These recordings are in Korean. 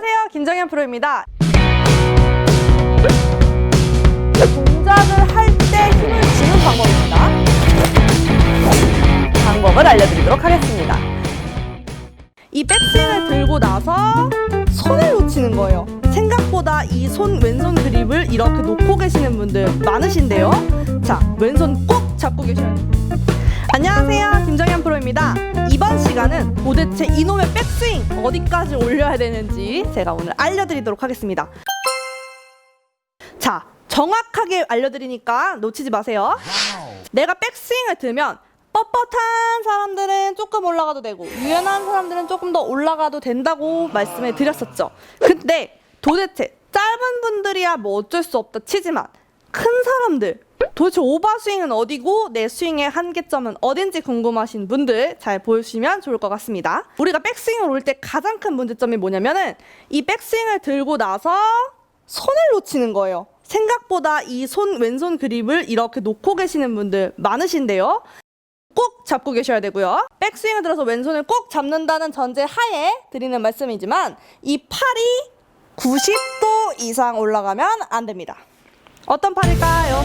안녕하세요. 김정현 프로입니다. 동작을 할 때 힘을 주는 방법입니다. 방법을 알려드리도록 하겠습니다. 이 백스윙을 들고 나서 손을 놓치는 거예요. 생각보다 이 손 왼손 그립을 이렇게 놓고 계시는 분들 많으신데요. 자, 왼손 꼭 잡고 계셔야 돼요. 안녕하세요. 김정현 프로입니다. 이번 시간은 도대체 이놈의 백스윙 어디까지 올려야 되는지 제가 오늘 알려드리도록 하겠습니다. 자, 정확하게 알려드리니까 놓치지 마세요. 내가 백스윙을 들면 뻣뻣한 사람들은 조금 올라가도 되고 유연한 사람들은 조금 더 올라가도 된다고 말씀을 드렸었죠. 근데 도대체 짧은 분들이야 뭐 어쩔 수 없다 치지만 큰 사람들 도대체 오버스윙은 어디고 내 스윙의 한계점은 어딘지 궁금하신 분들 잘 보시면 좋을 것 같습니다. 우리가 백스윙을 올 때 가장 큰 문제점이 뭐냐면은 이 백스윙을 들고 나서 손을 놓치는 거예요. 생각보다 이 손 왼손 그립을 이렇게 놓고 계시는 분들 많으신데요. 꼭 잡고 계셔야 되고요. 백스윙을 들어서 왼손을 꼭 잡는다는 전제 하에 드리는 말씀이지만 이 팔이 90도 이상 올라가면 안 됩니다. 어떤 팔일까요?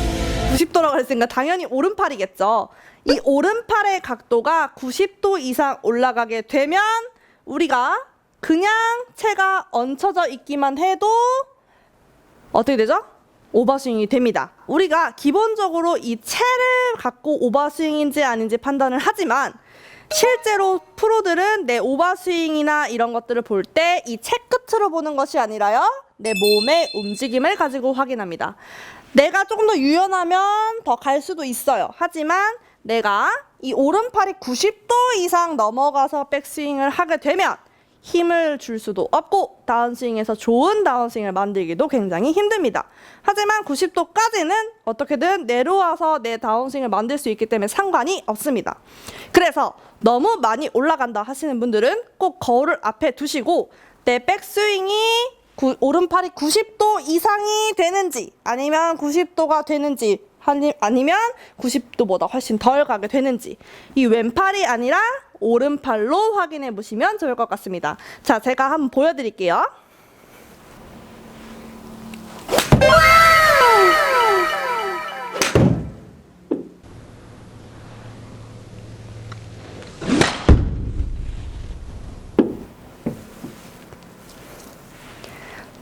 90도라고 했으니까 당연히 오른팔이겠죠. 이 오른팔의 각도가 90도 이상 올라가게 되면 우리가 그냥 채가 얹혀져 있기만 해도 어떻게 되죠? 오버스윙이 됩니다. 우리가 기본적으로 이 채를 갖고 오버스윙인지 아닌지 판단을 하지만 실제로 프로들은 내 오버스윙이나 이런 것들을 볼 때 이 채 끝으로 보는 것이 아니라요. 내 몸의 움직임을 가지고 확인합니다. 내가 조금 더 유연하면 더 갈 수도 있어요. 하지만 내가 이 오른팔이 90도 이상 넘어가서 백스윙을 하게 되면 힘을 줄 수도 없고 다운스윙에서 좋은 다운스윙을 만들기도 굉장히 힘듭니다. 하지만 90도까지는 어떻게든 내려와서 내 다운스윙을 만들 수 있기 때문에 상관이 없습니다. 그래서 너무 많이 올라간다 하시는 분들은 꼭 거울을 앞에 두시고 내 백스윙이 구- 오른팔이 90도 이상이 되는지 아니면 90도가 되는지 아니, 아니면 90도보다 훨씬 덜 가게 되는지 이 왼팔이 아니라 오른팔로 확인해 보시면 좋을 것 같습니다. 자, 제가 한번 보여드릴게요.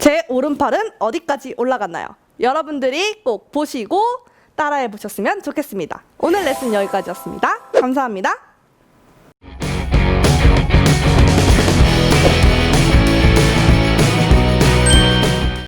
제 오른팔은 어디까지 올라갔나요? 여러분들이 꼭 보시고 따라해 보셨으면 좋겠습니다. 오늘 레슨 여기까지였습니다. 감사합니다.